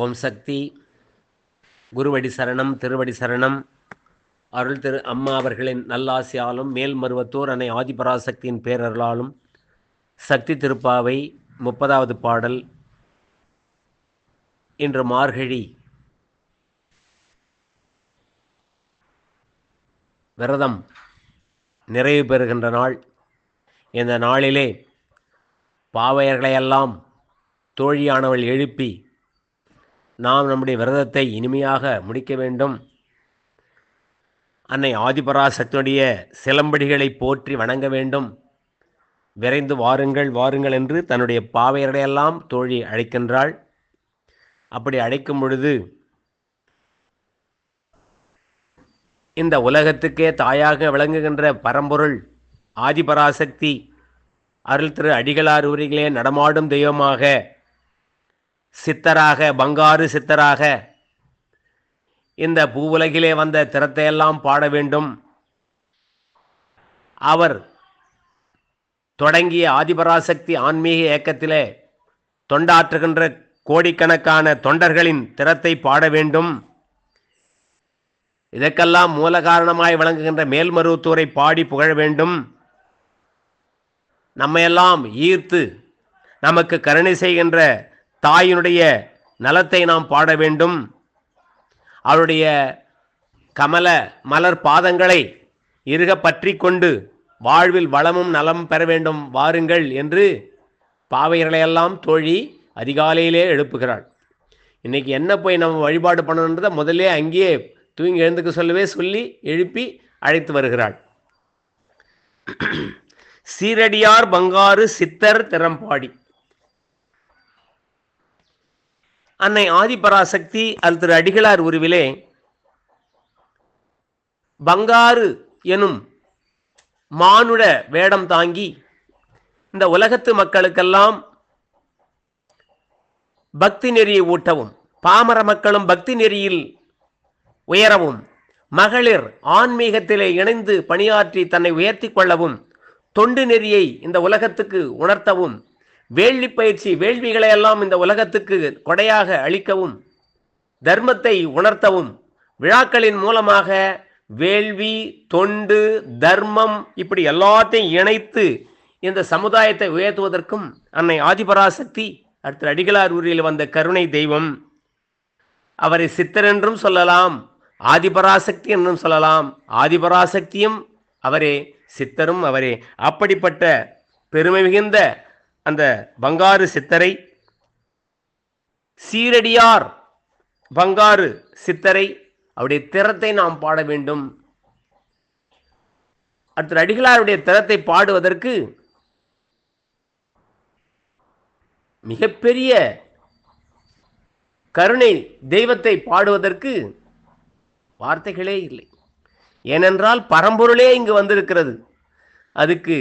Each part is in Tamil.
ஓம் சக்தி. குருவடி சரணம் திருவடி சரணம். அருள் திரு அம்மா அவர்களின் நல்லாசியாலும் மேல்மருவத்தூர் அன்னை ஆதிபராசக்தியின் பேரருளாலும் சக்தி திருப்பாவை முப்பதாவது பாடல். இன்று மார்கழி விரதம் நிறைவு பெறுகின்ற நாள். இந்த நாளிலே பாவையர்களையெல்லாம் தோழியானவள் எழுப்பி நாம் நம்முடைய விரதத்தை இனிமையாக முடிக்க வேண்டும். அன்னை ஆதிபராசக்தியுடைய சிலம்படிகளை போற்றி வணங்க வேண்டும். விரைந்து வாருங்கள் வாருங்கள் என்று தன்னுடைய பாவையர்களையெல்லாம் தோழி அழைக்கின்றாள். அப்படி அழைக்கும் பொழுது இந்த உலகத்துக்கே தாயாக விளங்குகின்ற பரம்பொருள் ஆதிபராசக்தி அருள் திரு அடிகளார் உரிகளே நடமாடும் தெய்வமாக சித்தராக பங்காரு சித்தராக. இந்த பூவுலகிலே வந்த திறத்தையெல்லாம் பாட வேண்டும். அவர் தொடங்கிய ஆதிபராசக்தி ஆன்மீக இயக்கத்திலே தொண்டாற்றுகின்ற கோடிக்கணக்கான தொண்டர்களின் திறத்தை பாட வேண்டும். இதற்கெல்லாம் மூல காரணமாய் விளங்குகின்ற மேல்மருவத்தூரை பாடி புகழ வேண்டும். நம்மையெல்லாம் ஈர்த்து நமக்கு கருணை செய்கின்ற தாயினுடைய நலத்தை நாம் பாட வேண்டும். அவருடைய கமல மலர் பாதங்களை இருக பற்றி கொண்டு வாழ்வில் வளமும் நலம் பெற வேண்டும் வாருங்கள் என்று பாவையர்களையெல்லாம் தோழி அதிகாலையிலே எழுப்புகிறாள். இன்னைக்கு என்ன போய் நம்ம வழிபாடு பண்ணணுன்றதை முதல்ல அங்கேயே தூங்கி எழுந்துக்க சொல்லவே சொல்லி எழுப்பி அழைத்து வருகிறாள். சீரடியார் பங்காரு சித்தர் திறம்பாடி. அன்னை ஆதிபராசக்தி அல் திரு அடிகளார் உருவிலே பங்காரு எனும் மானுட வேடம் தாங்கி இந்த உலகத்து மக்களுக்கெல்லாம் பக்தி நெறியை ஊட்டவும் பாமர மக்களும் பக்தி நெறியில் உயரவும் மகளிர் ஆன்மீகத்திலே இணைந்து பணியாற்றி தன்னை உயர்த்தி கொள்ளவும் தொண்டு நெறியை இந்த உலகத்துக்கு உணர்த்தவும் வேள்வி பயிற்சி வேள்விகளை எல்லாம் இந்த உலகத்துக்கு கொடையாக அளிக்கவும் தர்மத்தை உணர்த்தவும் விழாக்களின் மூலமாக வேள்வி தொண்டு தர்மம் இப்படி எல்லாத்தையும் இணைத்து இந்த சமுதாயத்தை உயர்த்துவதற்கும் அன்னை ஆதிபராசக்தி அடுத்த அடிகளார் ஊரில் வந்த கருணை தெய்வம். அவரை சித்தர் என்றும் சொல்லலாம் ஆதிபராசக்தி என்றும் சொல்லலாம். ஆதிபராசக்தியும் அவரே சித்தரும் அவரே. அப்படிப்பட்ட பெருமை மிகுந்த அந்த பங்காரு சித்தரை சீரடியார் பங்காரு சித்தரை அவருடைய திறத்தை நாம் பாட வேண்டும். அடுத்த அடிகளாருடைய திறத்தை பாடுவதற்கு மிகப்பெரிய கருணை தெய்வத்தை பாடுவதற்கு வார்த்தைகளே இல்லை. ஏனென்றால் பரம்பொருளே இங்கு வந்திருக்கிறது. அதுக்கு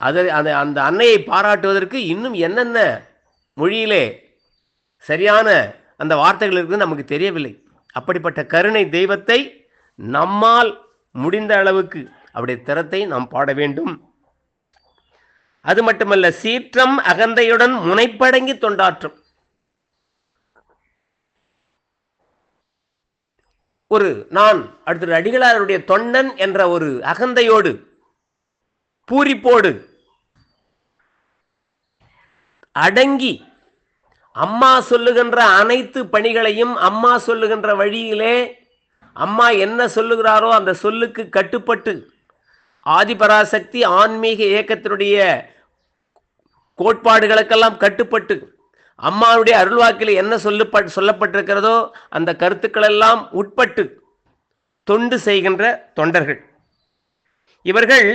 அதை அந்த அந்த அன்னையை பாராட்டுவதற்கு இன்னும் என்னென்ன மொழியிலே சரியான அந்த வார்த்தைகள் இருக்குது நமக்கு தெரியவில்லை. அப்படிப்பட்ட கருணை தெய்வத்தை நம்மால் முடிந்த அளவுக்கு அவருடைய திறத்தை நாம் பாட வேண்டும். அது மட்டுமல்ல சீற்றம் அகந்தையுடன் முனைப்படங்கி தொண்டாற்றும். ஒரு நான் அடுத்த அடிகளாருடைய தொண்டன் என்ற ஒரு அகந்தையோடு பூரிப்போடு அடங்கி அம்மா சொல்லுகின்ற அனைத்து பணிகளையும் அம்மா சொல்லுகின்ற வழியிலே அம்மா என்ன சொல்லுகிறாரோ அந்த சொல்லுக்கு கட்டுப்பட்டு ஆதிபராசக்தி ஆன்மீக இயக்கத்தினுடைய கோட்பாடுகளுக்கெல்லாம் கட்டுப்பட்டு அம்மாவுடைய அருள்வாக்கில் என்ன சொல்லப்பட் சொல்லப்பட்டிருக்கிறதோ அந்த கருத்துக்களெல்லாம் உட்பட்டு தொண்டு செய்கின்ற தொண்டர்கள். இவர்கள்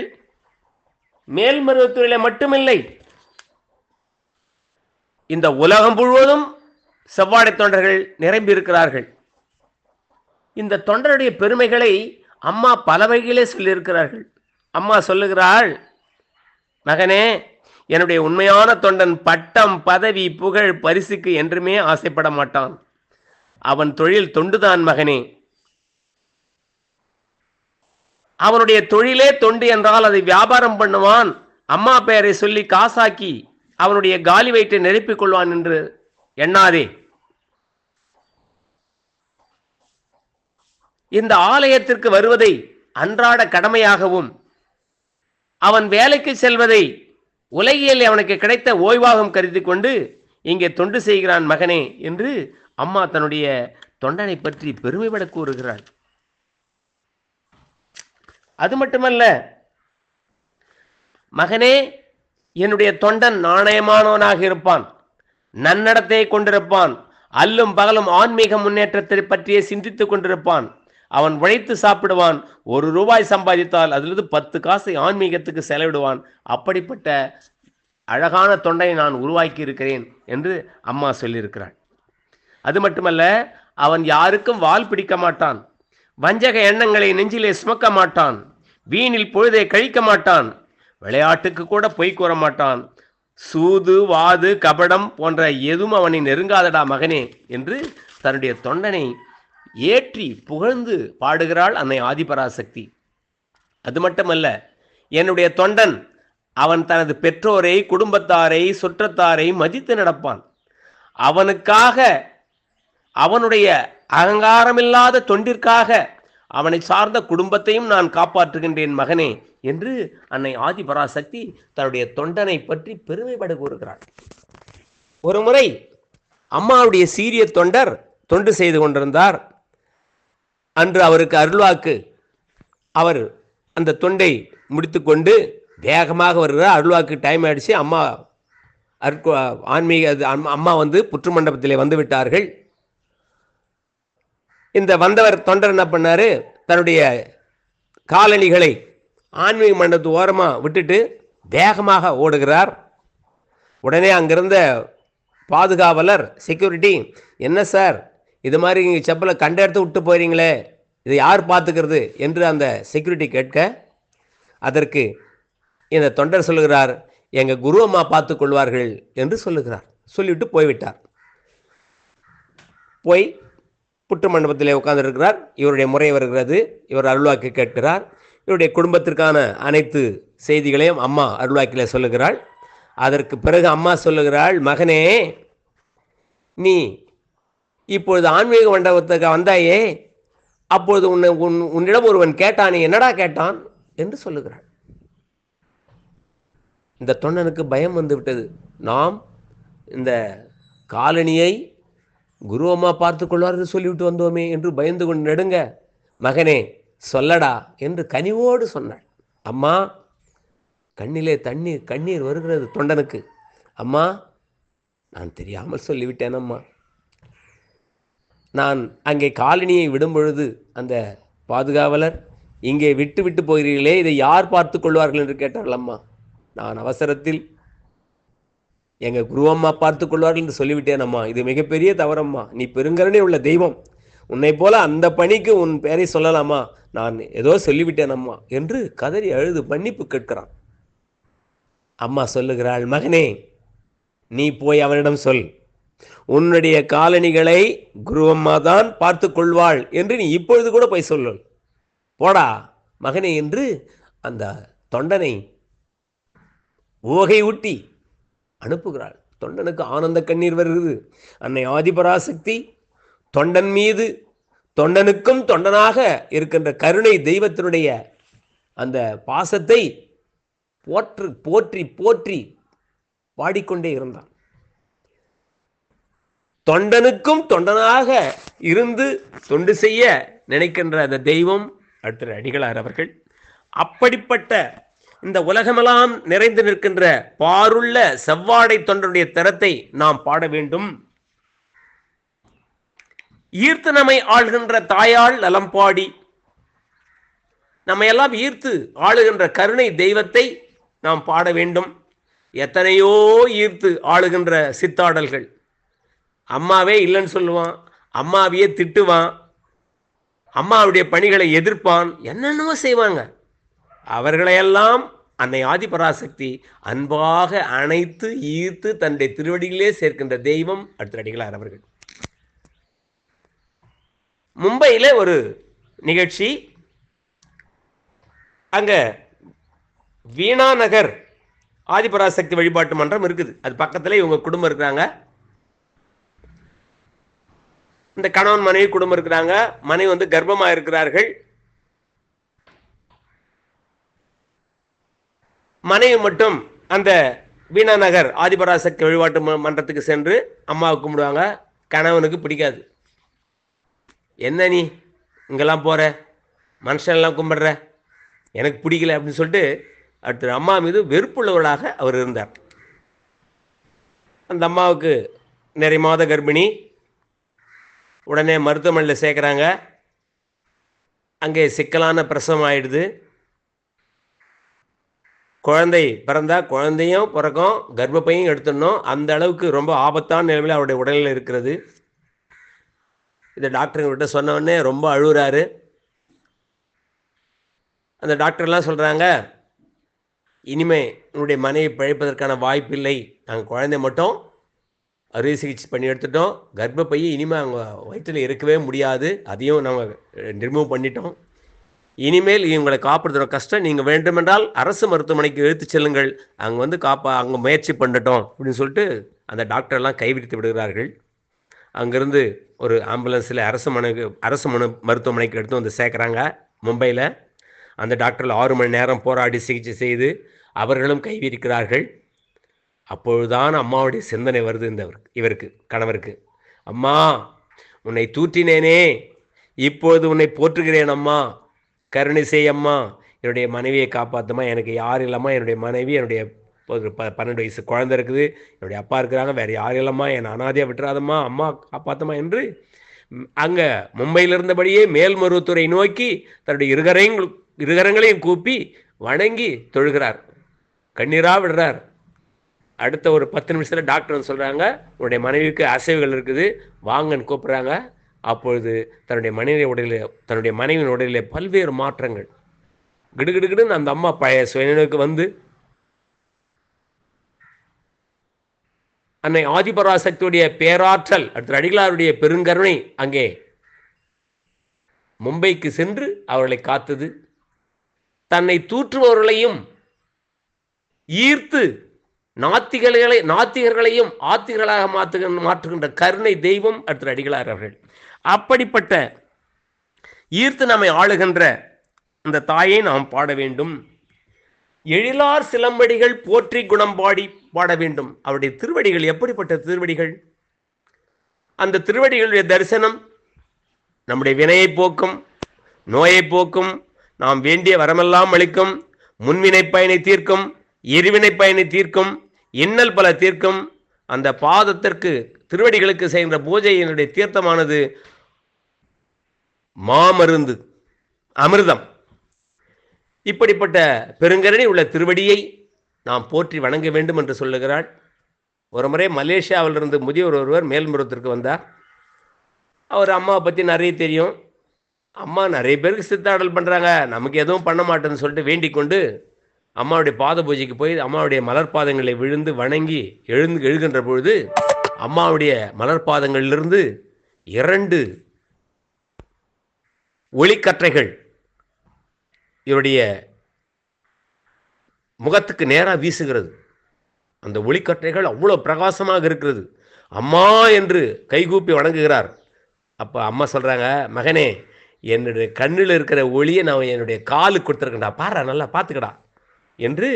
மேல்மருவத்துறையில் மட்டுமில்லை இந்த உலகம் முழுவதும் செவ்வாடை தொண்டர்கள் நிரம்பி இருக்கிறார்கள் இந்த தொண்டருடைய பெருமைகளை அம்மா பல வகையிலே சொல்லியிருக்கிறார்கள். அம்மா சொல்லுகிறாள் மகனே என்னுடைய உண்மையான தொண்டன் பட்டம் பதவி புகழ் பரிசுக்கு என்றுமே ஆசைப்பட மாட்டான். அவன் தொழில் தொண்டுதான் மகனே. அவனுடைய தொழிலே தொண்டு என்றால் அதை வியாபாரம் பண்ணுவான். அம்மா பெயரை சொல்லி காசாக்கி அவனுடைய காலி வயிற்றை நிரப்பிக் கொள்வான் என்று எண்ணாதே. இந்த ஆலயத்திற்கு வருவதை அன்றாட கடமையாகவும் அவன் வேலைக்கு செல்வதை உலகியல் அவனுக்கு கிடைத்த ஓய்வாகவும் கருதி கொண்டு இங்கே தொண்டு செய்கிறான் மகனே என்று அம்மா தன்னுடைய தொண்டனை பற்றி பெருமைப்பட கூறுகிறாள். அது மட்டுமல்ல மகனே என்னுடைய தொண்டன் நாணயமானவனாக இருப்பான் நன்னடத்தை கொண்டிருப்பான் அல்லும் பகலும் ஆன்மீக முன்னேற்றத்தை பற்றியே சிந்தித்துக் கொண்டிருப்பான். அவன் உழைத்து சாப்பிடுவான் ஒரு ரூபாய் சம்பாதித்தால் அதிலிருந்து பத்து காசை ஆன்மீகத்துக்கு செலவிடுவான். அப்படிப்பட்ட அழகான தொண்டை நான் உருவாக்கி இருக்கிறேன் என்று அம்மா சொல்லியிருக்கிறாள். அது மட்டுமல்ல அவன் யாருக்கும் வால் பிடிக்க மாட்டான் வஞ்சக எண்ணங்களை நெஞ்சிலே சுமக்க மாட்டான் வீணில் பொழுதை கழிக்க மாட்டான் விளையாட்டுக்கு கூட பொய் கூற மாட்டான். சூது வாது கபடம் போன்ற எதுவும் அவனை நெருங்காதடா மகனே என்று தன்னுடைய தொண்டனை ஏற்றி புகழ்ந்து பாடுகிறாள் அன்னை ஆதிபராசக்தி. அது மட்டுமல்ல என்னுடைய தொண்டன் அவன் தனது பெற்றோரை குடும்பத்தாரை சுற்றத்தாரை மதித்து நடப்பான். அவனுக்காக அவனுடைய அகங்காரமில்லாத தொண்டிற்காக அவனை சார்ந்த குடும்பத்தையும் நான் காப்பாற்றுகின்றேன் மகனே என்று அன்னை ஆதிபராசக்தி தன்னுடைய தொண்டனை பற்றி பெருமைப்பட கூறுகிறாள். ஒரு முறை அம்மாவுடைய சீரிய தொண்டர் தொண்டு செய்து கொண்டிருந்தார். அன்று அவருக்கு அருள்வாக்கு. அவர் அந்த தொண்டை முடித்துக்கொண்டு வேகமாக வருகிறார். அருள்வாக்கு டைம் ஆயிடுச்சு. அம்மா அற்கு ஆன்மீக அம்மா- அம்மா வந்து புற்று மண்டபத்திலே வந்து விட்டார்கள். இந்த வந்தவர் தொண்டர் என்ன பண்ணாரு? தன்னுடைய காலணிகளை ஆன்மீக மண்டபத்து ஓரமாக விட்டுட்டு வேகமாக ஓடுகிறார். உடனே அங்கிருந்த பாதுகாவலர் செக்யூரிட்டி என்ன சார்? இது மாதிரி நீங்கள் செப்பலை கண்ட இடத்து விட்டு போகிறீங்களே இதை யார் பார்த்துக்கிறது? என்று அந்த செக்யூரிட்டி கேட்க அதற்கு இந்த தொண்டர் சொல்லுகிறார் எங்கள் குரு அம்மா பார்த்து கொள்வார்கள் என்று சொல்லுகிறார். சொல்லிவிட்டு போய்விட்டார். போய் புற்று மண்டபத்திலே உட்கார்ந்திருக்கிறார். இவருடைய முறை வருகிறது. இவர் அருள்வாக்கு கேட்கிறார். இவருடைய குடும்பத்திற்கான அனைத்து செய்திகளையும் அம்மா அருள்வாக்கிலே சொல்லுகிறாள். அதற்கு பிறகு அம்மா சொல்லுகிறாள் மகனே நீ இப்பொழுது ஆன்மீக மண்டபத்துக்கு வந்தாயே அப்பொழுது உன்னை உன் உன்னிடம் ஒருவன் கேட்டான் என்னடா கேட்டான்? என்று சொல்லுகிறாள். இந்த தொண்டனுக்கு பயம் வந்துவிட்டது நாம் இந்த காலனியை குரு அம்மா பார்த்து கொள்வார்கள் சொல்லிவிட்டு வந்தோமே என்று பயந்து கொண்டு நெடுங்க. மகனே சொல்லடா என்று கனிவோடு சொன்னாள். அம்மா கண்ணிலே தண்ணீர் கண்ணீர் வருகிறது தொண்டனுக்கு. அம்மா நான் தெரியாமல் சொல்லிவிட்டேன் அம்மா. நான் அங்கே காலனியை விடும் பொழுது அந்த பாதுகாவலர் இங்கே விட்டு விட்டு போகிறீர்களே இதை யார் பார்த்து கொள்வார்கள்? என்று கேட்டார்கள் அம்மா. நான் அவசரத்தில் எங்க குருவம்மா பார்த்து கொள்வார்கள் என்று சொல்லிவிட்டேன் அம்மா. இது மிகப்பெரிய தவறம்மா. நீ பெருங்கருணை உள்ள தெய்வம். உன்னை போல அந்த பணிக்கு உன் பெயரை சொல்லலாமா? நான் ஏதோ சொல்லிவிட்டேன் அம்மா என்று கதறி அழுது மன்னிப்பு கேட்கிறான். அம்மா சொல்லுகிறாள் மகனே நீ போய் அவனிடம் சொல். உன்னுடைய காலணிகளை குருவம்மா தான் பார்த்து கொள்வாள் என்று நீ இப்பொழுது கூட போய் சொல்லு போடா மகனே என்று அந்த தொண்டனை ஓகை ஊட்டி அனுப்புகிறாள். தொண்டனுக்கு ஆனந்த கண்ணீர் வருகிறது. அன்னை ஆதிபராசக்தி தொண்டன் மீது தொண்டனுக்கும் தொண்டனாக இருக்கின்ற கருணை தெய்வத்தினுடைய அந்த பாசத்தை போற்று போற்றி போற்றி பாடிக்கொண்டே இருந்தான். தொண்டனுக்கும் தொண்டனாக இருந்து தொண்டு செய்ய நினைக்கின்ற அந்த தெய்வம் அடுத்த அடிகளார் அவர்கள் அப்படிப்பட்ட இந்த உலகமெல்லாம் நிறைந்து நிற்கின்ற பாருள்ள செவ்வாடை தொண்டருடைய தரத்தை நாம் பாட வேண்டும். ஈர்த்து நம்மை ஆள்கின்ற தாயாள் நலம் பாடி எல்லாம் ஈர்த்து ஆளுகின்ற கருணை தெய்வத்தை நாம் பாட வேண்டும். எத்தனையோ ஈர்த்து ஆளுகின்ற சித்தாடல்கள். அம்மாவே இல்லைன்னு சொல்லுவான் அம்மாவையே திட்டுவான் அம்மாவுடைய பணிகளை எதிர்ப்பான் என்னென்னவோ செய்வாங்க. அவர்களையெல்லாம் அன்னை ஆதிபராசக்தி அன்பாக அணைத்து ஈர்த்து தன்னுடைய திருவடியிலே சேர்க்கின்ற தெய்வம் அடுத்தடிகளார் அவர்கள். மும்பையில் ஒரு நிகழ்ச்சி. அங்க வீணா நகர் ஆதிபராசக்தி வழிபாட்டு மன்றம் இருக்குது. அது பக்கத்துல இவங்க குடும்பம் இருக்கிறாங்க. இந்த கணவன் மனைவி குடும்பம் இருக்கிறாங்க. மனைவி வந்து கர்ப்பமாக இருக்கிறார்கள் மனைவி மட்டும் அந்த வீணா நகர் ஆதிபராசக்தி வழிபாட்டு ம- மன்றத்துக்கு சென்று அம்மாவை கும்பிடுவாங்க. கணவனுக்கு பிடிக்காது. என்ன நீ இங்கெல்லாம் போகிற மனுஷனெல்லாம் கும்பிடுற? எனக்கு பிடிக்கல அப்படின்னு சொல்லிட்டு அடுத்த அம்மா மீது வெறுப்புள்ளவர்களாக அவர் இருந்தார். அந்த அம்மாவுக்கு நிறைய மாத கர்ப்பிணி. உடனே மருத்துவமனையில் சேர்க்குறாங்க. அங்கே சிக்கலான பிரசவம் ஆயிடுது. குழந்தை பிறந்தா குழந்தையும் பிறக்கும் கர்ப்பப்பையும் எடுத்துடணும். அந்த அளவுக்கு ரொம்ப ஆபத்தான நிலைமையில் அவருடைய உடலில் இருக்கிறது. இதை டாக்டர்கிட்ட சொன்னவொடனே ரொம்ப அழுகுறாரு. அந்த டாக்டர்லாம் சொல்கிறாங்க இனிமே உன்னுடைய மனைவி பிழைப்பதற்கான வாய்ப்பில்லை. நாங்கள் குழந்தை மட்டும் அறுவை சிகிச்சை பண்ணி எடுத்துட்டோம். கர்ப்பப்பையை இனிமேல் அவங்க வயிற்றில் இருக்கவே முடியாது. அதையும் நாங்கள் ரிமூவ் பண்ணிட்டோம். இனிமேல் இவங்களை காப்பாற்றுற கஷ்டம் நீங்கள் வேண்டுமென்றால் அரசு மருத்துவமனைக்கு இழுத்துச் செல்லுங்கள். அங்கே வந்து காப்பா அங்கே முயற்சி பண்ணட்டும் அப்படின்னு சொல்லிட்டு அந்த டாக்டர்லாம் கைவிரித்து விடுகிறார்கள். அங்கேருந்து ஒரு ஆம்புலன்ஸில் அரசு மனைக்கு அரசு மனு மருத்துவமனைக்கு எடுத்து வந்து சேர்க்குறாங்க மும்பையில். அந்த டாக்டரில் ஆறு மணி நேரம் போராடி சிகிச்சை செய்து அவர்களும் கைவிரிக்கிறார்கள். அப்பொழுதுதான் அம்மாவுடைய சிந்தனை வருது இந்த இவருக்கு கணவருக்கு. அம்மா உன்னை தூற்றினேனே இப்போது உன்னை போற்றுகிறேன் அம்மா. கருணை அம்மா என்னுடைய மனைவியை காப்பாற்றுமா எனக்கு யார் இல்லைம்மா என்னுடைய மனைவி என்னுடைய ஒரு ப பன்னெண்டு வயசு குழந்தை இருக்குது என்னுடைய அப்பா இருக்கிறாங்க வேறு யாரும் இல்லைம்மா என்னை அனாதையாக விட்டுறாதம்மா அம்மா காப்பாற்றுமா என்று அங்கே மும்பையில் இருந்தபடியே மேல்மருவத்துறை நோக்கி தன்னுடைய இருகரையும் இருகரங்களையும் கூப்பி வணங்கி தொழுகிறார். கண்ணீராக விடுறார். அடுத்த ஒரு பத்து நிமிஷத்தில் டாக்டர் சொல்கிறாங்க உன்னுடைய மனைவிக்கு அசைவுகள் இருக்குது வாங்கன்னு கூப்பிட்றாங்க. அப்பொழுது தன்னுடைய மனைவி உடலில் தன்னுடைய மனைவியின் உடலில் பல்வேறு மாற்றங்கள். கிடுகிடுகிடுன்னு அந்த அம்மா பழைய சுயநினைவுக்கு வந்து அன்னை ஆதிபராசக்தியுடைய பேராற்றல் அடுத்த அடிகளாருடைய பெருங்கருணை அங்கே மும்பைக்கு சென்று அவர்களை காத்தது. தன்னை தூற்றுபவர்களையும் ஈர்த்து நாத்திகளை நாத்திகர்களையும் ஆத்திகர்களாக மாற்று மாற்றுகின்ற கருணை தெய்வம் அடுத்த அடிகளார் அவர்கள். அப்படிப்பட்ட ஈர்த்து நம்மை ஆளுகின்ற அந்த தாயை நாம் பாட வேண்டும். எழிலார் சிலம்படிகள் போற்றி குணம் பாடி பாட வேண்டும். அவருடைய திருவடிகள் எப்படிப்பட்ட திருவடிகள்? அந்த திருவடிகளுடைய தரிசனம் நம்முடைய வினையை போக்கும் நோயை போக்கும் நாம் வேண்டிய வரமெல்லாம் அளிக்கும் முன்வினை பயனை தீர்க்கும் இருவினை பயனை தீர்க்கும் இன்னல் பல தீர்க்கும். அந்த பாதத்திற்கு திருவடிகளுக்கு செய்கின்ற பூஜையினுடைய தீர்த்தமானது மாமருந்து அமிர்தம். இப்படிப்பட்ட பெருங்கரணி உள்ள திருவடியை நாம் போற்றி வணங்க வேண்டும் என்று சொல்லுகிறாள். ஒரு முறை மலேசியாவிலிருந்து முதியவர் ஒருவர் மேல்முறத்திற்கு வந்தார். அவர் அம்மாவை பற்றி நிறைய தெரியும். அம்மா நிறைய பேருக்கு சித்தாடல் பண்ணுறாங்க நமக்கு எதுவும் பண்ண மாட்டேன்னு சொல்லிட்டு வேண்டிக் கொண்டு அம்மாவுடைய பாத பூஜைக்கு போய் அம்மாவுடைய மலர் பாதங்களை விழுந்து வணங்கி எழுந்து எழுகின்ற பொழுது அம்மாவுடைய மலர் பாதங்களிலிருந்து இரண்டு ஒளிக்கற்றைகள் இவருடைய முகத்துக்கு நேராக வீசுகிறது. அந்த ஒளிக்கற்றைகள் அவ்வளோ பிரகாசமாக இருக்கிறது. அம்மா என்று கைகூப்பி வணங்குகிறார். அப்போ அம்மா சொல்கிறாங்க மகனே என்னுடைய கண்ணில் இருக்கிற ஒளியை நான் என்னுடைய காலுக்கு கொடுத்துருக்கேன்டா. பாரு நல்லா பார்த்துக்கடா. என்று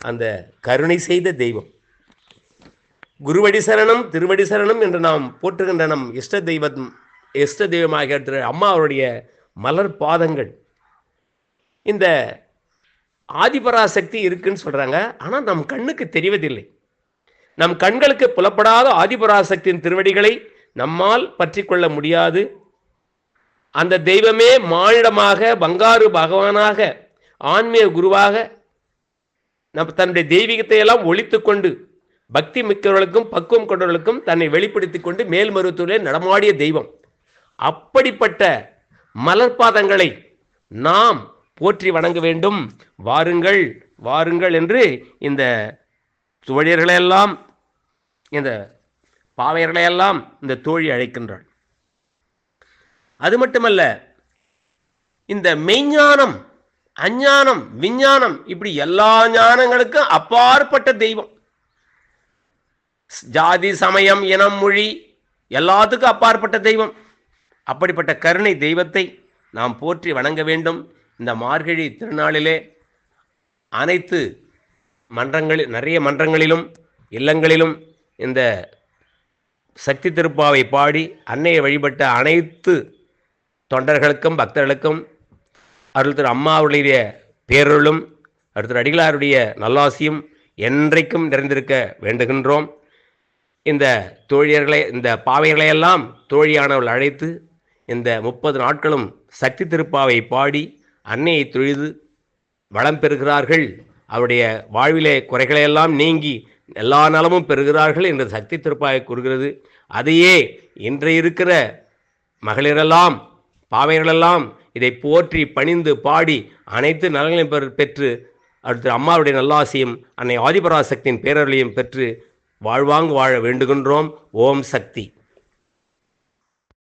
அந்த கருணை செய்த தெய்வம். குருவடி சரணம் திருவடி சரணம் என்று நாம் போற்றுகின்ற நம் இஷ்ட தெய்வம் இஷ்ட தெய்வமாக இருக்கிற அம்மா அவருடைய மலர் பாதங்கள். இந்த ஆதிபராசக்தி இருக்குன்னு சொல்றாங்க. ஆனால் நம் கண்ணுக்கு தெரிவதில்லை. நம் கண்களுக்கு புலப்படாத ஆதிபராசக்தியின் திருவடிகளை நம்மால் பற்றி கொள்ள முடியாது. அந்த தெய்வமே மானிடமாக பங்காரு பகவானாக ஆன்மீக குருவாக நம் தன்னுடைய தெய்வீகத்தை எல்லாம் ஒழித்து கொண்டு பக்தி மிக்கவர்களுக்கும் பக்குவம் கொண்டவர்களுக்கும் தன்னை வெளிப்படுத்திக் கொண்டு மேல் மேல்மருவத்தூரிலே நடமாடிய தெய்வம். அப்படிப்பட்ட மலர்பாதங்களை நாம் போற்றி வணங்க வேண்டும். வாருங்கள் வாருங்கள் என்று இந்த தோழியர்களையெல்லாம் இந்த பாவையர்களையெல்லாம் இந்த தோழி அழைக்கின்றாள். அது மட்டுமல்ல இந்த மெய்ஞானம் அஞ்ஞானம் விஞ்ஞானம் இப்படி எல்லா ஞானங்களுக்கும் அப்பாற்பட்ட தெய்வம். ஜாதி சமயம் இனம் மொழி எல்லாத்துக்கும் அப்பாற்பட்ட தெய்வம். அப்படிப்பட்ட கருணை தெய்வத்தை நாம் போற்றி வணங்க வேண்டும். இந்த மார்கழி திருநாளிலே அனைத்து மன்றங்களில் நிறைய மன்றங்களிலும் இல்லங்களிலும் இந்த சக்தி திருப்பாவை பாடி அன்னையை வழிபட்ட அனைத்து தொண்டர்களுக்கும் பக்தர்களுக்கும் அருள் திரு அம்மாவுடைய பேரருளும் அடுத்த அடிகளாருடைய நல்லாசியும் என்றைக்கும் நிறைந்திருக்க வேண்டுகின்றோம். இந்த தோழியர்களை இந்த பாவைகளையெல்லாம் தோழியானவள் அழைத்து இந்த முப்பது நாட்களும் சக்தி திருப்பாவை பாடி அன்னையை தொழுது வளம் பெறுகிறார்கள். அவருடைய வாழ்விலே குறைகளையெல்லாம் நீங்கி எல்லா நலமும் பெறுகிறார்கள் என்று சக்தி திருப்பாவை கூறுகிறது. அதையே இன்று இருக்கிற மகளிரெல்லாம் பாவைகளெல்லாம் இதை போற்றி பணிந்து பாடி அனைத்து நலன்களையும் பெற்று அடுத்து அம்மாவுடைய நல்லாசியும் அன்னை ஆதிபராசக்தியின் பேரருளையும் பெற்று வாழ்வாங்கு வாழ வேண்டுகின்றோம். ஓம் சக்தி.